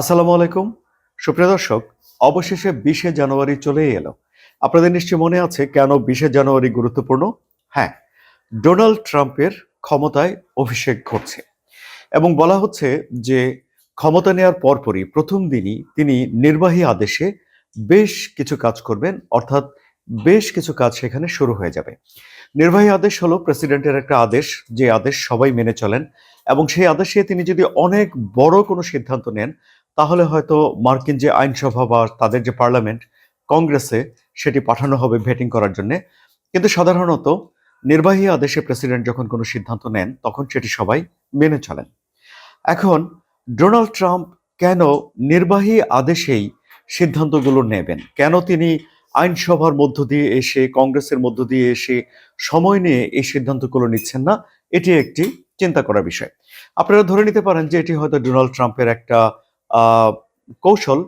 আসসালামু আলাইকুম। সুপ্রিয় দর্শক, অবশেষে বিশে জানুয়ারি চলেই এলো। আপনাদের নিশ্চয়ই মনে আছে কেন বিশে জানুয়ারি গুরুত্বপূর্ণ? হ্যাঁ ডোনাল্ড ট্রাম্পের ক্ষমতায় অভিষেক ঘটছে এবং বলা হচ্ছে যে ক্ষমতা নেওয়ার পরপরই প্রথম দিনই তিনি নির্বাহী আদেশে বেশ কিছু কাজ করবেন, অর্থাৎ বেশ কিছু কাজ সেখানে শুরু হয়ে যাবে। নির্বাহী আদেশ হলো প্রেসিডেন্টের একটা আদেশ, যে আদেশ সবাই মেনে চলেন এবং সেই আদেশে তিনি যদি অনেক বড় কোনো সিদ্ধান্ত নেন তাহলে হয়তো মার্কিন যে আইনসভা বা তাদের যে পার্লামেন্ট, কংগ্রেসে সেটি পাঠানো হবে ভেটিং করার জন্য। কিন্তু সাধারণত নির্বাহী আদেশে প্রেসিডেন্ট যখন কোনো সিদ্ধান্ত নেন, তখন সেটি সবাই মেনে চলেন। এখন ডোনাল্ড ট্রাম্প কেন নির্বাহী আদেশেই সিদ্ধান্তগুলো নেবেন? কেন তিনি আইনসভার মধ্য দিয়ে এসে, কংগ্রেসের মধ্য দিয়ে এসে সময় নিয়ে এই সিদ্ধান্তগুলো নিচ্ছেন না? এটি একটি চিন্তা করার বিষয়। আপনারা ধরে নিতে পারেন যে এটি হয়তো ডোনাল্ড ট্রাম্পের একটা কৌশল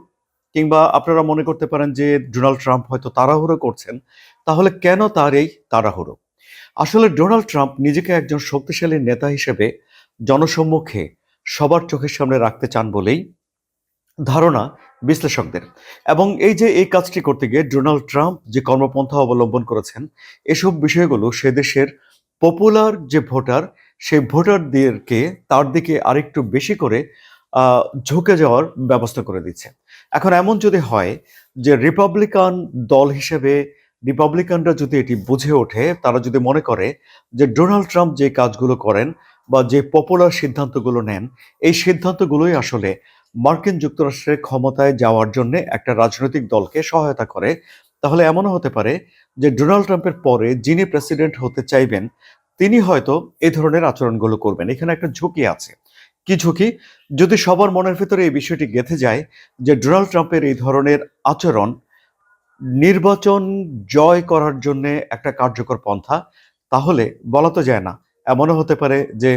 কিংবা আপনারা মনে করতে পারেন যে ডোনাল্ড ট্রাম্প হয়তো তাড়াহুড়ো করছেন, তাহলে কেন তার এই তাড়াহুড়ো? আসলে ডোনাল্ড ট্রাম্প নিজেকে একজন শক্তিশালী নেতা হিসেবে জনসম্মুখে সবার চোখের সামনে রাখতে চান বলেই ধারণা বিশ্লেষকদের। এবং এই যে এই কাজটি করতে গিয়ে ডোনাল্ড ট্রাম্প যে কর্মপন্থা অবলম্বন করেছেন, এসব বিষয়গুলো সে দেশের পপুলার যে ভোটার, সেই ভোটারদেরকে তার দিকে আরেকটু বেশি করে ঝুঁকে যাওয়ার ব্যবস্থা করে দিচ্ছে। এখন এমন যদি হয় যে রিপাবলিকান দল হিসেবে রিপাবলিকানরা যদি এটি বুঝে ওঠে, তারা যদি মনে করে যে ডোনাল্ড ট্রাম্প যে কাজগুলো করেন বা যে পপুলার সিদ্ধান্তগুলো নেন, এই সিদ্ধান্তগুলোই আসলে মার্কিন যুক্তরাষ্ট্রের ক্ষমতায় যাওয়ার জন্য একটা রাজনৈতিক দলকে সহায়তা করে। তাহলে এমনও হতে পারে যে ডোনাল্ড ট্রাম্পের পরে যিনি প্রেসিডেন্ট হতে চাইবেন, তিনি হয়তো এই ধরনের আচরণগুলো করবেন। এখানে একটা ঝুঁকি আছে। কি? ঝুঁকি যদি সবার মনের ভিতরে এই বিষয়টি গেঁথে যায় যে ডোনাল্ড ট্রাম্পের এই ধরনের আচরণ নির্বাচন জয় করার জন্য একটা কার্যকর পন্থা, তাহলে বলা তো যায় না, এমনও হতে পারে যে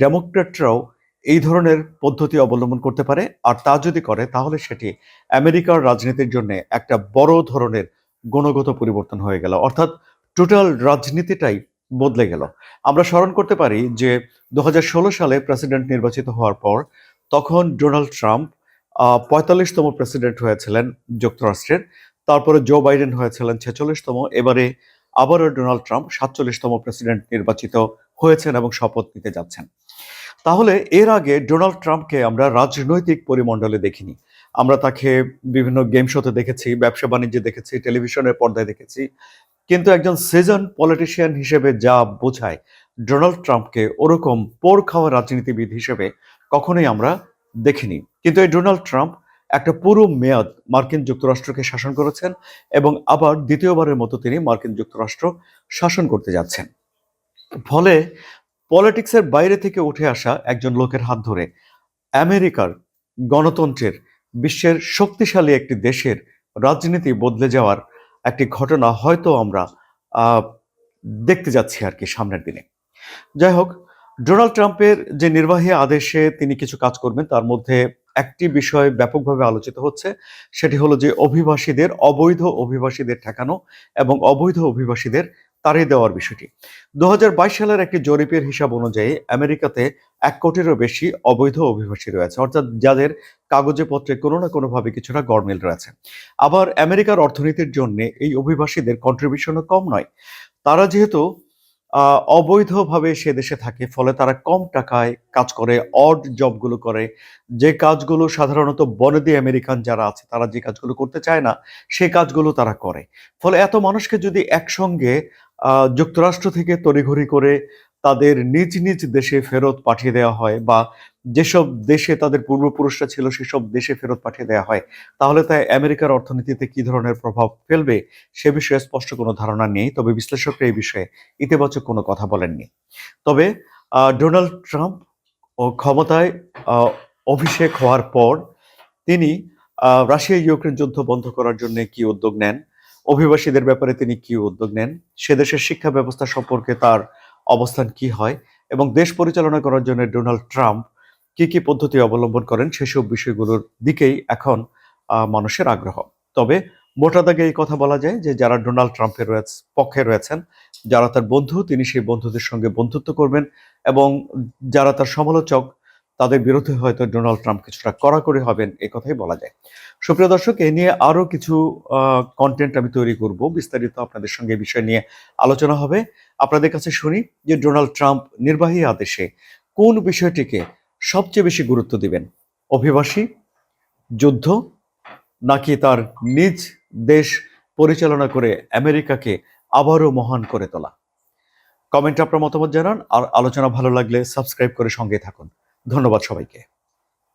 ডেমোক্রেটরাও এই ধরনের পদ্ধতি অবলম্বন করতে পারে, আর তা যদি করে, তাহলে সেটি আমেরিকার রাজনীতির জন্য একটা বড় ধরনের গুণগত পরিবর্তন হয়ে গেল। অর্থাৎ টোটাল রাজনীতিটাই বদলে গেল। আমরা স্মরণ করতে পারি যে দু হাজার ষোলো সালে প্রেসিডেন্ট নির্বাচিত হওয়ার পর তখন ডোনাল্ড ট্রাম্প পঁয়তাল্লিশতম প্রেসিডেন্ট হয়েছিলেন যুক্তরাষ্ট্রের, তারপরে জো বাইডেন হয়েছিলেন ছেচল্লিশতম, এবারে আবারও ডোনাল্ড ট্রাম্প সাতচল্লিশতম প্রেসিডেন্ট নির্বাচিত হয়েছেন এবং শপথ নিতে যাচ্ছেন। তাহলে এর আগে ডোনাল্ড ট্রাম্পকে আমরা রাজনৈতিক পরিমণ্ডলে দেখিনি। আমরা তাকে বিভিন্ন গেম শোতে দেখেছি, ব্যবসা বাণিজ্যে দেখেছি, টেলিভিশনের পর্দায় দেখেছি কিন্তু একজন সিজন পলিটিশিয়ান হিসেবে যা বোঝায় ডোনাল্ড ট্রাম্পকে ওরকম পোর খাওয়া রাজনীতিবিদ হিসেবে কখনোই আমরা দেখিনি। কিন্তু এই ডোনাল্ড ট্রাম্প একটা পুরো মেয়াদ মার্কিন যুক্তরাষ্ট্রকে শাসন করেছেন এবং আবার দ্বিতীয়বারের মতো তিনি মার্কিন যুক্তরাষ্ট্র শাসন করতে যাচ্ছেন। ফলে পলিটিক্সের বাইরে থেকে উঠে আসা একজন লোকের হাত ধরে আমেরিকার গণতন্ত্রের বিশ্বের শক্তিশালী একটি দেশের রাজনীতি বদলে যাওয়ার একটি ঘটনা হয়তো আমরা দেখতে যাচ্ছি আর কি সামনের দিনে। যাই হোক, ডোনাল্ড ট্রাম্পের যে নির্বাহী আদেশে তিনি কিছু কাজ করবেন, তার মধ্যে একটি বিষয় ব্যাপকভাবে আলোচিত হচ্ছে, সেটি হলো যে অভিবাসীদের, অবৈধ অভিবাসীদের ঠেকানো এবং অবৈধ অভিবাসীদের তাড়িয়ে দেওয়ার বিষয়টি। দু হাজার বাইশ সালের একটি জরিপের হিসাব অনুযায়ী আমেরিকাতে এক কোটিরও বেশি অবৈধ অভিবাসী রয়েছে, অর্থাৎ যাদের কাগজে পত্রে কোনো না কোনোভাবে কিছুটা গরমিল রয়েছে। আবার আমেরিকার অর্থনীতির জন্য এই অভিবাসীদের কন্ট্রিবিউশনও কম নয়। তারা যেহেতু অবৈধভাবে সে দেশে থাকে, ফলে তারা কম টাকায় কাজ করে অড জবগুলো করে। যে কাজগুলো সাধারণত বনেদি আমেরিকান যারা আছে, তারা যে কাজগুলো করতে চায় না, সে কাজগুলো তারা করে। ফলে এত মানুষকে যদি একসঙ্গে যুক্তরাষ্ট্র থেকে তড়িঘড়ি করে তাদের নিজ নিজ দেশে ফেরত পাঠিয়ে দেওয়া হয় বা যেসব দেশে তাদের পূর্বপুরুষরা ছিল সেসব দেশে ফেরত পাঠিয়ে দেওয়া হয়। তাহলে তাই আমেরিকার অর্থনীতিতে কি ধরনের প্রভাব ফেলবে সে বিষয়ে স্পষ্ট কোনো ধারণা নেই, তবে বিশ্লেষকরা এই বিষয়ে ইতিবাচক কোনো কথা বলেননি। তবে ডোনাল্ড ট্রাম্প ও ক্ষমতায় অভিষেক হওয়ার পর তিনি রাশিয়া ইউক্রেন যুদ্ধ বন্ধ করার জন্য কি উদ্যোগ নেন? অভিবাসীদের ব্যাপারে তিনি কি উদ্যোগ নেন? সে দেশের শিক্ষা ব্যবস্থা সম্পর্কে তার অবস্থান কি হয় এবং দেশ পরিচালনা করার জন্য ডোনাল্ড ট্রাম্প কি কি পদ্ধতি অবলম্বন করেন সেসব বিষয়গুলোর দিকেই এখন মানুষের আগ্রহ। তবে মোটা দাগে এই কথা বলা যায় যে যারা ডোনাল্ড ট্রাম্পের পক্ষে রয়েছেন, যারা তার বন্ধু, তিনি সেই বন্ধুদের সঙ্গে বন্ধুত্ব করবেন এবং যারা তার সমালোচক তাদের বিরুদ্ধে হয়তো ডোনাল্ড ট্রাম্প কিছুটা কড়াকড়ি হবেন, এ কথাই বলা যায়। সুপ্রিয় দর্শক, এ নিয়ে আরও কিছু কন্টেন্ট আমি তৈরি করব। বিস্তারিত আপনাদের সঙ্গে বিষয় নিয়ে আলোচনা হবে। আপনাদের কাছে শুনি যে ডোনাল্ড ট্রাম্প নির্বাহী আদেশে কোন বিষয়টিকে সবচেয়ে বেশি গুরুত্ব দিবেন? অভিবাসী, যুদ্ধ, নাকি তার নিজ দেশ পরিচালনা করে আমেরিকাকে আবারও মহান করে তোলা? কমেন্টে আপনার মতামত জানান, আর আলোচনা ভালো লাগলে সাবস্ক্রাইব করে সঙ্গে থাকুন। ধন্যবাদ সবাইকে।